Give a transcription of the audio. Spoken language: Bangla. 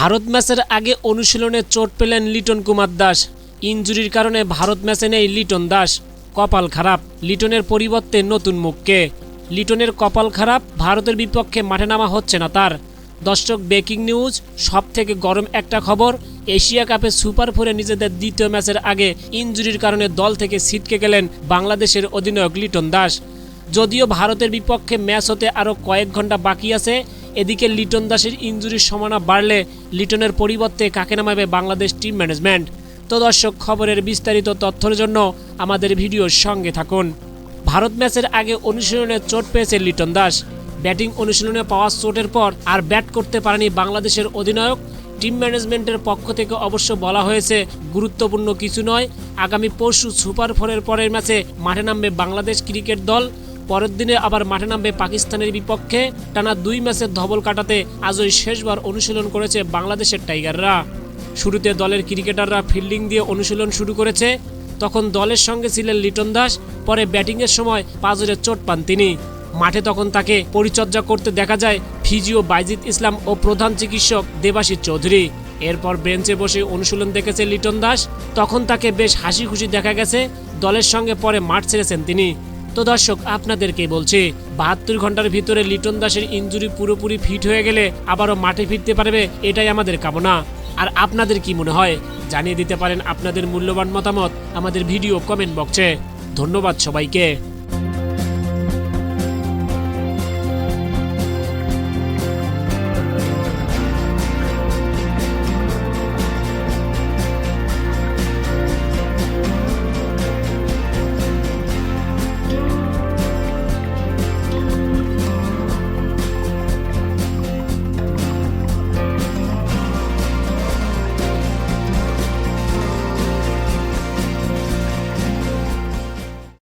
ভারত ম্যাচের আগে অনুশীলনে চোট পেলেন লিটন কুমার দাস। ইনজুরির কারণে ভারত ম্যাচে নেই লিটন দাস। কপাল খারাপ, লিটনের পরিবর্তে নতুন মুখকে। লিটনের কপাল খারাপ, ভারতের বিপক্ষে মাঠে নামা হচ্ছে না তার। দর্শক, ব্রেকিং নিউজ সব থেকে গরম একটা খবর, এশিয়া কাপে সুপার ফোরে নিজেদের দ্বিতীয় ম্যাচের আগে ইনজুরির কারণে দল থেকে ছিটকে গেলেন বাংলাদেশের অধিনায়ক লিটন দাস। যদিও ভারতের বিপক্ষে ম্যাচ হতে আরও কয়েক ঘণ্টা বাকি আছে এদিকে লিটন দাসের ইনজুরির সমানা বাড়লে লিটনের পরিবর্তে কাকে নামাবে বাংলাদেশ টিম ম্যানেজমেন্ট? তো দর্শক, খবরের বিস্তারিত তথ্যের জন্য আমাদের ভিডিওর সঙ্গে থাকুন। ভারত ম্যাচের আগে অনুশীলনে চোট পেয়েছে লিটন দাস। ব্যাটিং অনুশীলনে পাওয়া চোটের পর আর ব্যাট করতে পারেনি বাংলাদেশের অধিনায়ক। টিম ম্যানেজমেন্টের পক্ষ থেকে অবশ্য বলা হয়েছে, গুরুত্বপূর্ণ কিছু নয়। আগামী পরশু সুপার ফোরের পরের ম্যাচে মাঠে নামবে বাংলাদেশ ক্রিকেট দল। পরের দিনে আবার মাঠে নামবে পাকিস্তানের বিপক্ষে। টানা দুই ম্যাচের ধবল কাটাতে আজই শেষবার অনুশীলন করেছে বাংলাদেশের টাইগাররা। শুরুতে দলের ক্রিকেটাররা ফিল্ডিং দিয়ে অনুশীলন শুরু করেছে। তখন দলের সঙ্গে ছিলেন লিটন দাস, পরে ব্যাটিংয়ের সময় পাজরে চোট পান তিনি। মাঠে তখন তাকে পরিচর্যা করতে দেখা যায় ফিজিও বাইজিৎ ইসলাম ও প্রধান চিকিৎসক দেবাশিস চৌধুরী। এরপর বেঞ্চে বসে অনুশীলন দেখেছে লিটন দাস। তখন তাকে বেশ হাসি খুশি দেখা গেছে। দলের সঙ্গে পরে মাঠ ছেড়েছেন তিনি। তো দর্শক আপনাদেরকে বলছি, বাহাত্তর ঘণ্টার ভিতরে লিটন দাসের ইঞ্জুরি পুরোপুরি ফিট হয়ে গেলে আবারও মাঠে ফিরতে পারবে, এটাই আমাদের কামনা। আর আপনাদের কি মনে হয়? জানিয়ে দিতে পারেন আপনাদের মূল্যবান মতামত আমাদের ভিডিও কমেন্ট বক্সে। ধন্যবাদ সবাইকে।